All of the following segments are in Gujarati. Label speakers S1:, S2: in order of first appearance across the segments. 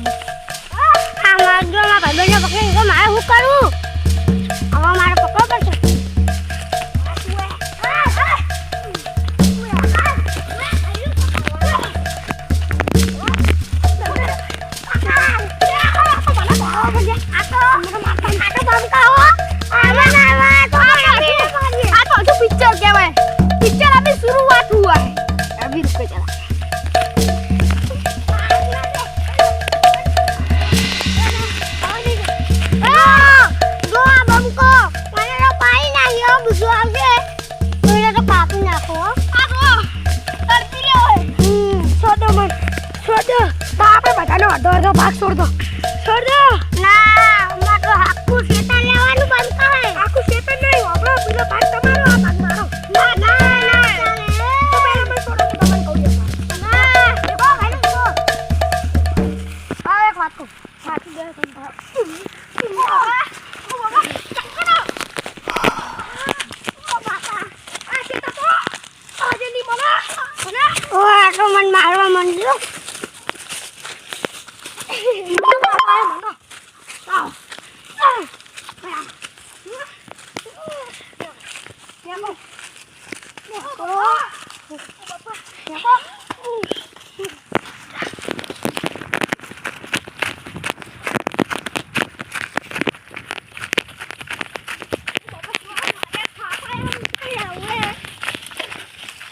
S1: આ
S2: માર્ગમાં જો મારા ભાઈબંધને પકડીને મારે શું કરવું
S1: અડધો અડધો ભાગ છોડ દો છોડ દો
S2: ના અમારે આખું શેતાન લેવાનું બંધ કરે
S1: આખું શેતાન નહીં આપણો પેલો ભાગ તમારો આ ભાગ મારો.
S2: ના ના
S1: કહું વાત કહું સાચી બે સંભાળ
S2: ઓ આ તો મને મારવા માંડ્યો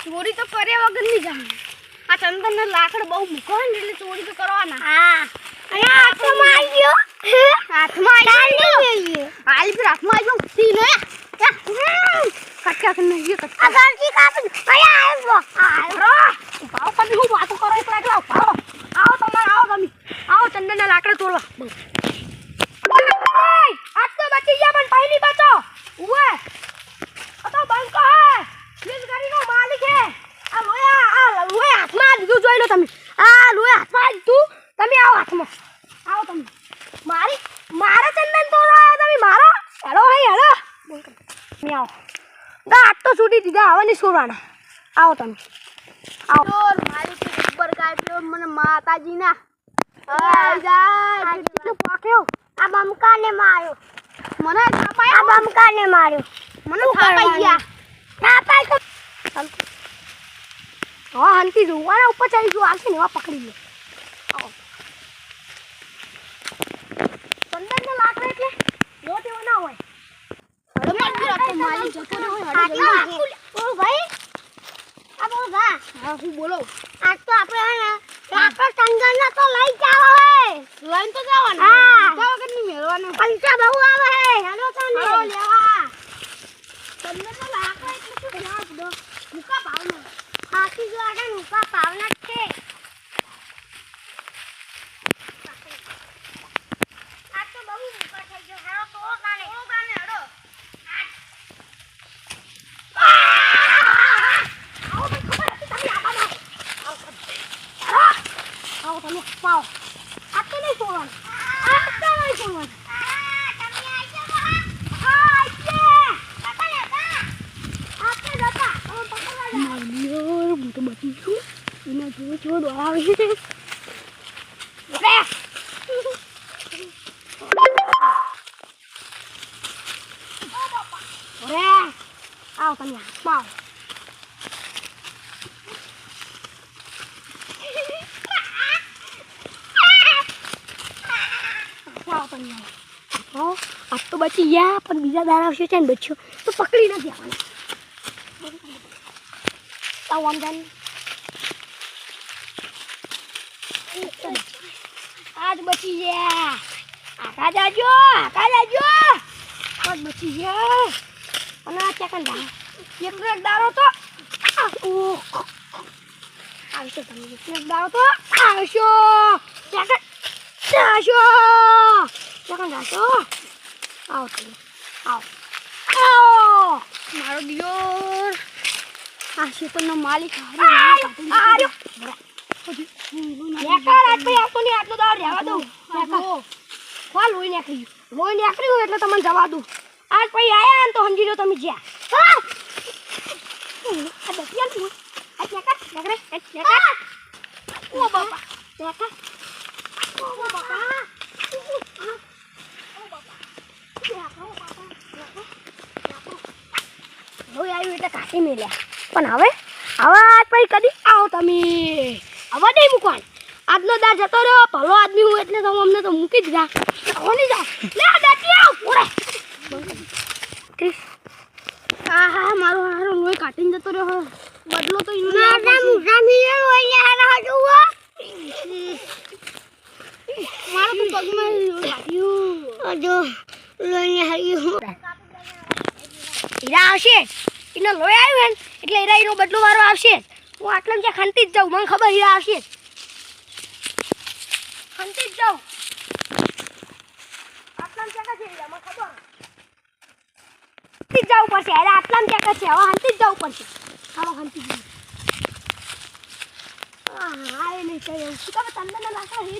S1: ચોરી તો કર્યા વગર નહીં જાણે આ ચંદન ના લાકડ બહુ મૂકો ને એટલે ચોરી તો કરવાના.
S2: હા. અને આ તો માર્યો
S1: હાથમાં આવી ગયો
S2: ગયો
S1: હાલી ફિર હાથમાં આવી ગયો તીનો યા. કટકા નાખીએ
S2: આ
S1: કટકા.
S2: ઘરથી કાપી અરે આવ્યો
S1: આરો ભાવ કરી હું વાતો કરો? એકલા એકલા ભાવ આવો તમારે આવો તમે. આવો ચંદન લાકડા તોડવા. આજ તો બચી ગયા પણ પહેલી બચો ઉવે આ તો બંકો હે પ્લીઝ ગાડીનો માલિક હે આ લોયા આ લોયા હાથમાં દીધું જોઈ લો તમે આ લોયા હાથમાં દીધું તમે આવો હાથમાં આવો તમે મારી મારા ચંદન તોડવા તમે મારા? હેલો ભાઈ હેલો. તમે આવો. ગા હાથ તો છૂટી દીધા હવે નહીં છોડવાના. આવો તમે. આવો. મારી ઉપર કાપ્યો મને માતાજીના. પાક્યો?
S2: આ બમકાને માર્યો.
S1: મને
S2: આ
S1: થાપાયા
S2: બમકાને માર્યો.
S1: મને થાપાઈ ગયા.
S2: થાપાય તો
S1: હા હંતી જોવાના ઉપર ચડી ગયો આવશે ને એવા પકડી લે આવો. લાકડા એટલે લોટ એવો ના હોય.
S2: બોલ? આજ તો આપણે હે ને લાકડા તો લઈ જાવ
S1: લઈને તો જવાનું.
S2: હા.
S1: વગર નહીં મેળવાનું.
S2: પૈસા બહુ આવે હે. હેલો તને
S1: હાલો લેવા. ચંદનના લાકડા એટલે શું લેવા મૂકા ભાવનો.
S2: હાથી જો આગળ નુકા પાવના છે આ તો બહુ નુકા થઈ ગયો હેલો તો ગાને
S1: ઓ ગાને હડો આવો તમે પાઓ આ તો નહીં છોડવાનું આ તો નહીં છોડવાનું મારી હું તો બચી છું એના જો જો દોડાવે છે રે રે આવો તમે હાથમાં આવો આવો તમે આવો આવો આજ તો બચી ગયા પણ બીજા દાડા આવશે છે ને બચ્યો તો પકડી નથી આવવાના આવો આમ જાને આજ બચી ગયા. આખા જાજો આખા જાજો. આજ બચી ગયા. અને આ ચકન દા એક દારો તો આવશો. તમે. એક દારો તો આવશો. ચકન આવશો ચકન આવશો આવો તમે. આવો. આવો. મારો દિયોર. આ શેતરનો માલિક. આર્યો આર્યો બેકાર આજ ભાઈ આવતો નહીં આટલો દાવ રહેવા દઉં. લોહી નીકળી લોહી નીકળ્યું એટલે તમને જવા દઉં. આજ પછી આયા ને તો સમજી લો તમે જ્યાં. આ દસિયા તું આ નેકર નેકર નેકર ઓ બાપા નેકર ઓ બાપા. લોહી આવ્યું એટલે કાઢી મેલ્યા. પણ હવે હવે આજ પછી કદી આવો તમે. હવે નહીં મૂકવાનું. આજનો દા જતો રહ્યો ભલો આદમી હું એટલે તો અમને તો મૂકી જ ગયા કોની જાઓ લે આ દાટી આવ. પૂરે ક્રિસ હા મારો હારો લોહી કાટીને જતો રહ્યો બદલો તો ઈનો
S2: ના
S1: પડશે.
S2: મુઢા મિલે રોઈ હારા જોવો
S1: મારો તો પગમાં લોહી
S2: હીરા
S1: આવશે. એનો લોહી આવ્યો ને એટલે હીરા એનો બદલો વાળો આવશે. હું આટલા ત્યાં ખંતી જ જાઉં, મને ખબર હીરા આવશે ખંતી જ જાઉં. આટલામાં ત્યાં છે હીરા, મને ખબર. ખંતી જ જવું પડશે, અરે આટલામાં ત્યાં છે હવે હંતી જ જવું પડશે. હાલો હંતી જ હા, એ નહીં કહ્યું શું ખબર તમને લાકડા હે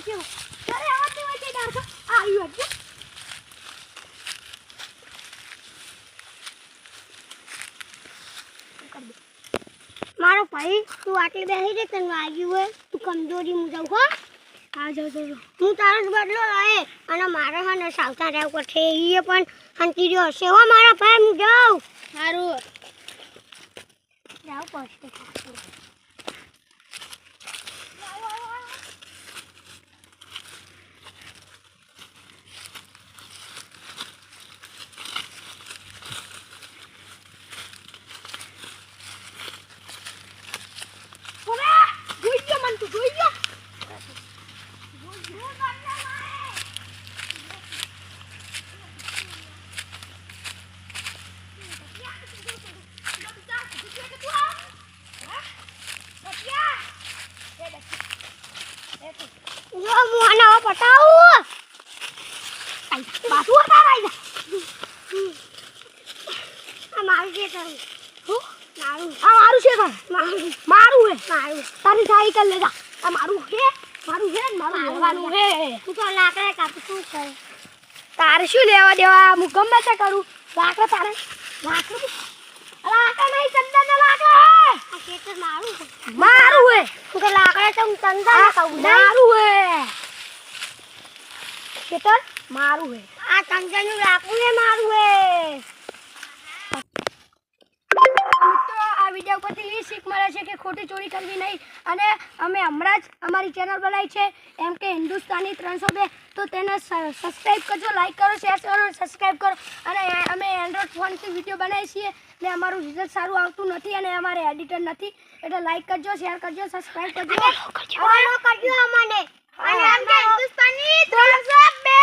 S1: આવ્યું
S2: મારો ભાઈ તું આટલી બેસી રે તને વાગ્યું હોય તું કમજોરી હું જાઉં હો?
S1: હા જાઉં જાઉં.
S2: હું તારો જ બદલો લઈએ અને મારે હા ને સાવધાન રહેવું પડશે એ પણ શાંતિ રહ્યો હશે. હો મારા ભાઈ હું જાઉં.
S1: સારું
S2: જાઉં પડશે
S1: હવે જોઈ ગયો મન તું જોઈ ગયો
S2: જો હું આને હવે પટાવું
S1: બાજુ હતા રાઈ
S2: આ મારું છે તારું
S1: હું
S2: મારું.
S1: આ મારું છે પણ.
S2: મારું.
S1: હે.
S2: મારું.
S1: તારી સાયકલ લેજા. આ મારું હે. મારું હે મારું? લેવાનું હે.
S2: તું તો લાકડા કાપી શું કરે
S1: તારે શું લેવા દેવા? હું ગમે તે કરું. લાકડા તારે. લાકડું? લાકડા નહીં ચંદન લાકડા હે.
S2: આ ખેતર મારું છે.
S1: મારું હે.
S2: તું તો લાકડા તો હું
S1: ચંદન
S2: કહું
S1: મારું હે. ખેતર મારું હે.
S2: આ તંદાનું લાકડું એ મારું હે.
S1: બીજા ઉપરથી એ શીખ મળે છે કે ખોટી ચોરી કરવી નહીં. અને અમે હમણાં જ અમારી ચેનલ બનાવી છે એમ કે હિન્દુસ્તાની ત્રણસો બે. તો તેને સબસ્ક્રાઈબ કરજો લાઇક કરો શેર કરો સબસ્ક્રાઈબ કરો. અને અમે એન્ડ્રોઈડ ફોનથી વીડિયો બનાવીએ છીએ ને અમારું રિઝલ્ટ સારું આવતું નથી અને અમારે એડિટર નથી. એટલે લાઇક કરજો શેર કરજો સબસ્ક્રાઈબ કરજો.
S2: ફોલો કરજો. અમને. અને હિન્દુસ્તાની ત્રણસો બે.